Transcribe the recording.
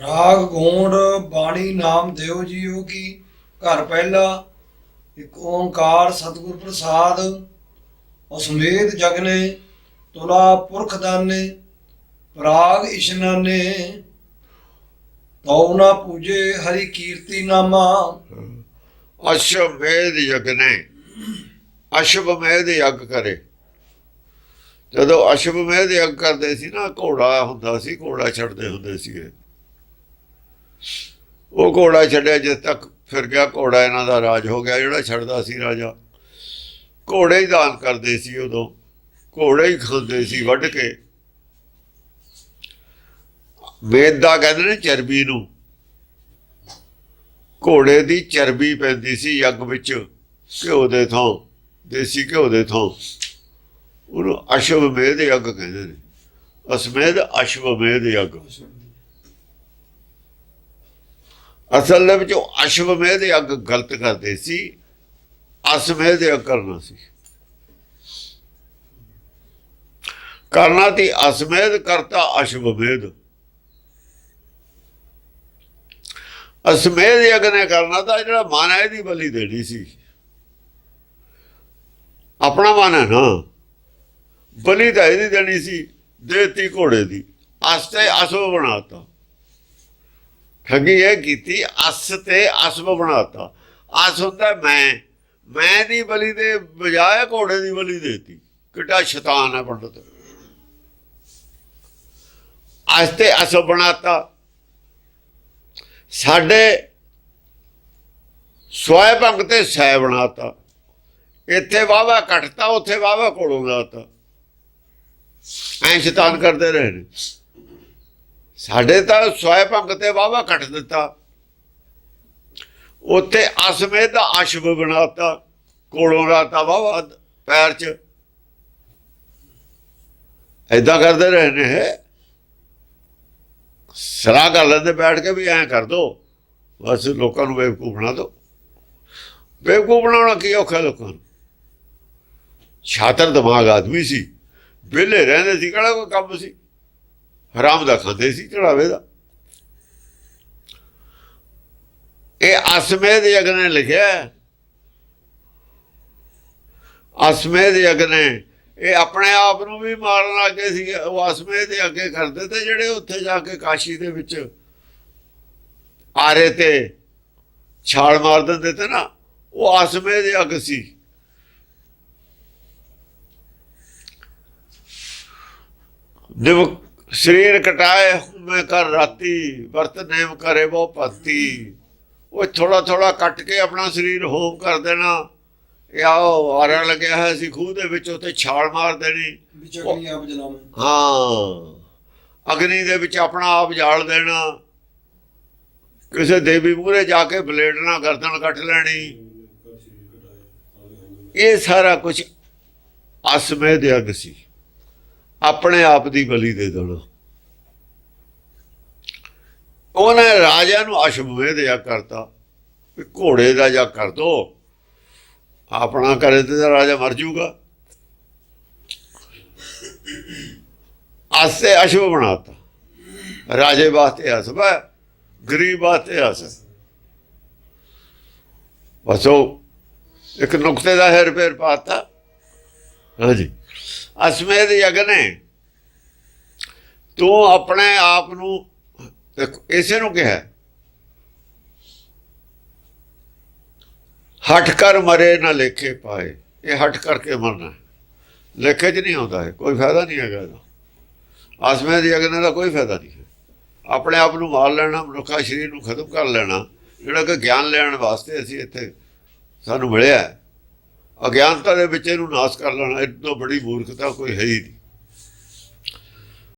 ਰਾਗ, ਗੋਂਡ, ਬਾਣੀ ਨਾਮ ਦਿਓ ਜੀਓ ਕੀ? ਘਰ ਪਹਿਲਾ, ਇੱਕ ਓੰਕਾਰ ਸਤਿਗੁਰ ਪ੍ਰਸਾਦ ਅਸਮੇਤ ਜਗਨੇ, ਤੁਲਾ ਪੁਰਖ ਦਾਨੇ, ਪ੍ਰਾਗ ਇਸ਼ਨਾਨੇ, ਤਉ ਨਾ ਪੂਜੇ ਹਰੀ ਕੀਰਤੀ ਨਾਮਾ। ਅਸ਼ਵਮੇਧ ਯਗਨੇ ਅਸ਼ਵਮੇਧ ਯਗ ਕਰੇ। ਜਦੋਂ ਅਸ਼ਵਮੇਧ ਯਗ ਕਰਦੇ ਸੀ ਨਾ, ਘੋੜਾ ਹੁੰਦਾ ਸੀ, ਘੋੜਾ ਛੱਡਦੇ ਹੁੰਦੇ ਸੀ ਉਹ ਘੋੜਾ ਛੱਡਿਆ, ਜਿਸ ਤੱਕ ਫਿਰ ਗਿਆ ਘੋੜਾ ਇਹਨਾਂ ਦਾ ਰਾਜ ਹੋ ਗਿਆ, ਜਿਹੜਾ ਛੱਡਦਾ ਸੀ ਰਾਜਾ। ਘੋੜੇ ਹੀ ਦਾਨ ਕਰਦੇ ਸੀ ਉਦੋਂ। ਘੋੜੇ ਹੀ ਖਾਂਦੇ ਸੀ ਵੱਢ ਕੇ। ਵੇਦ ਦਾ ਕਹਿੰਦੇ ਨੇ ਚਰਬੀ ਨੂੰ। ਘੋੜੇ ਦੀ ਚਰਬੀ ਪੈਂਦੀ ਸੀ ਯੱਗ ਵਿੱਚ, ਘਿਓ ਦੇ ਥਾਂ, ਦੇਸੀ ਘਿਓ ਦੇ ਥਾਂ। ਉਹਨੂੰ ਅਸ਼ਵਮੇਧ ਯੱਗ ਕਹਿੰਦੇ ਨੇ। ਅਸਮੇਧ ਅਸ਼ਵਮੇਧ ਯੱਗ। ਅਸਲ ਦੇ ਵਿੱਚ ਉਹ ਅਸ਼ਵਮੇਧ ਅੱਗ ਗਲਤ ਕਰਦੇ ਸੀ ਅਸਮੇਧ ਯੱਗ ਕਰਨਾ ਸੀ। ਕਰਨਾ ਤੀ ਅਸਮੇਧ ਕਰਤਾ ਅਸ਼ਵਮੇਧ ਅਸਮੇਧ ਯਗ ਨੇ ਕਰਨਾ ਤਾਂ ਜਿਹੜਾ ਮਨ ਹੈ ਇਹਦੀ ਬਲੀ ਦੇਣੀ ਸੀ। ਆਪਣਾ ਮਨ ਹੈ ਨਾ, ਬਲੀ ਤਾਂ ਇਹਦੀ ਦੇਣੀ ਸੀ, ਦੇਤੀ ਘੋੜੇ ਦੀ। ਅਸਤੇ ਅਸਬ ਬਣਾਤਾ। ਠੱਗੀ ਇਹ ਕੀਤੀ, ਅਸ ਤੇ ਅਸਬ ਬਣਾਤਾ। ਅਸ ਹੁੰਦਾ ਮੈਂ ਮੈਂ ਦੀ ਬਲੀ ਦੇ ਬਜਾਏ ਘੋੜੇ ਦੀ ਬਲੀ ਦੇਤੀ। ਕਿੱਡਾ ਸ਼ੈਤਾਨ ਹੈ ਪੰਡਤ। ਅਸ ਤੇ ਅਸਬ ਬਣਾਤਾ। ਸਾਡੇ ਸਵੈ ਭੰਗ ਤੇ ਸੈ ਬਣਾਤਾ। ਇੱਥੇ ਵਾਵਾ ਘਟਤਾ, ਉੱਥੇ ਵਾਵਾ ਕੋਲੋਂ ਲਾਤਾ। ਐਂ ਸ਼ੈਤਾਨ ਕਰਦੇ ਰਹੇ ਨੇ। ਸਾਡੇ ਤਾਂ ਸਵੈ ਭੰਗ ਤੇ ਵਾਵਾ ਘਟ ਦਿੱਤਾ। ਉੱਥੇ ਅਸਮੇ ਦਾ ਅਸ਼ਵ ਬਣਾਤਾ, ਕੋਲੋਂ ਲਾਤਾ ਵਾਵਾ ਪੈਰ 'ਚ। ਐਦਾਂ ਕਰਦੇ ਰਹੇ ਨੇ ਸਲਾਹ ਕਰ ਲੈਂਦੇ ਬੈਠ ਕੇ ਵੀ ਐਂ ਕਰ ਦੋ। ਬਸ ਲੋਕਾਂ ਨੂੰ ਬੇਵਕੂਫ ਬਣਾ ਦੋ। ਬੇਵਕੂਫ ਬਣਾਉਣਾ ਕੀ ਔਖਾ ਲੋਕਾਂ ਨੂੰ? ਛਾਤਰ ਦਿਮਾਗ ਆਦਮੀ ਸੀ। ਵਿਹਲੇ ਰਹਿੰਦੇ ਸੀ, ਕਿਹੜਾ ਕੋਈ ਕੰਮ ਸੀ? ਹਰਾਮ ਦਾ ਖਾਂਦੇ ਸੀ, ਚੜਾਵੇ ਦਾ। ਇਹ ਅਸਮੇਧ ਯਗ ਨੇ ਲਿਖਿਆ ਅਸਮੇਧ ਯਗ ਨੇ ਇਹ ਆਪਣੇ ਆਪ ਨੂੰ ਵੀ ਮਾਰਨ ਲੱਗੇ ਸੀ। ਉਹ ਅਸਮੇ ਦੇ ਅੱਗੇ ਕਰਦੇ ਤੇ ਜਿਹੜੇ ਉੱਥੇ ਜਾ ਕੇ ਕਾਸ਼ੀ ਦੇ ਵਿੱਚ ਆਰੇ ਤੇ ਛਾਲ ਮਾਰ ਦਿੰਦੇ ਤੇ ਨਾ, ਉਹ ਅਸਮੇ ਦੇ ਅੱਗ ਸੀ। ਨਿਵ ਸਰੀਰ ਕਟਾਏ ਮੈਂ ਕਰ ਰਾਤੀ ਵਰਤ ਨੇਮ ਕਰੇ ਉਹ ਪਤੀ ਉਹ ਥੋੜਾ ਥੋੜਾ ਕੱਟ ਕੇ ਆਪਣਾ ਸਰੀਰ ਹੋਮ ਕਰ ਦੇਣਾ। ਇਹ ਆਓ ਆਰਾ ਲੱਗਿਆ ਹੈ ਸੀ ਖੂਹ ਦੇ ਵਿੱਚ ਉੱਤੇ ਛਾਲ ਮਾਰ ਦੇਣੀ। ਆਪ ਹਾਂ ਅਗਨੀ ਦੇ ਵਿੱਚ ਆਪਣਾ ਆਪ ਜਾਲ ਦੇਣਾ। ਕਿਸੇ ਦੇਵੀ ਮੂਹਰੇ ਜਾ ਕੇ ਬਲੇਡ ਨਾਲ ਗਰਦਨ ਕੱਟ ਲੈਣੀ। ਇਹ ਸਾਰਾ ਕੁਝ ਅਸਮੇ ਦੇ ਅਗ ਸੀ। ਆਪਣੇ ਆਪ ਦੀ ਬਲੀ ਦੇ ਦੇਣਾ। ਉਹਨੇ ਰਾਜਾ ਨੂੰ ਅਸ਼ਮੇ ਦੇ ਆ ਕਰਤਾ, ਵੀ ਘੋੜੇ ਦਾ ਜਾ ਕਰ ਦੋ। ਆਪਣਾ ਕਰੇ ਤੇ ਰਾਜਾ ਮਰ ਜਾਊਗਾ ਆਸੇ ਅਸ਼ੁਭ ਬਣਾਤਾ। ਰਾਜੇ ਵਾਸਤੇ ਅਸਬ ਹੈ, ਗਰੀਬ ਵਾਸਤੇ ਅਸਬ। ਬਸ ਇੱਕ ਨੁਕਤੇ ਦਾ ਹੈਰ ਫੇਰ ਪਾਤਾ। ਹਾਂਜੀ। ਅਸਮੇਦ ਯਗ ਨੇ ਤੂੰ ਆਪਣੇ ਆਪ ਨੂੰ, ਦੇਖੋ, ਇਸੇ ਨੂੰ ਕਿਹਾ। ਹਟ ਕਰ ਮਰੇ ਨਾ ਲੇਖੇ ਪਾਏ। ਇਹ ਹਟ ਕਰਕੇ ਮਰਨਾ ਲੇਖੇ 'ਚ ਨਹੀਂ ਆਉਂਦਾ ਹੈ ਕੋਈ ਫਾਇਦਾ ਨਹੀਂ ਹੈਗਾ ਇਹਦਾ। ਆਸਮੇ ਦੀ ਅਗਨੇ ਦਾ ਕੋਈ ਫਾਇਦਾ ਨਹੀਂ ਹੈ। ਆਪਣੇ ਆਪ ਨੂੰ ਮਾਰ ਲੈਣਾ, ਮਨੁੱਖਾ ਸਰੀਰ ਨੂੰ ਖਤਮ ਕਰ ਲੈਣਾ, ਜਿਹੜਾ ਕਿ ਗਿਆਨ ਲੈਣ ਵਾਸਤੇ ਅਸੀਂ ਇੱਥੇ ਸਾਨੂੰ ਮਿਲਿਆ ਅਗਿਆਨਤਾ ਦੇ ਵਿੱਚ ਇਹਨੂੰ ਨਾਸ ਕਰ ਲੈਣਾ, ਇਹ ਤੋਂ ਬੜੀ ਮੂਰਖਤਾ ਕੋਈ ਹੈ ਹੀ ਨਹੀਂ।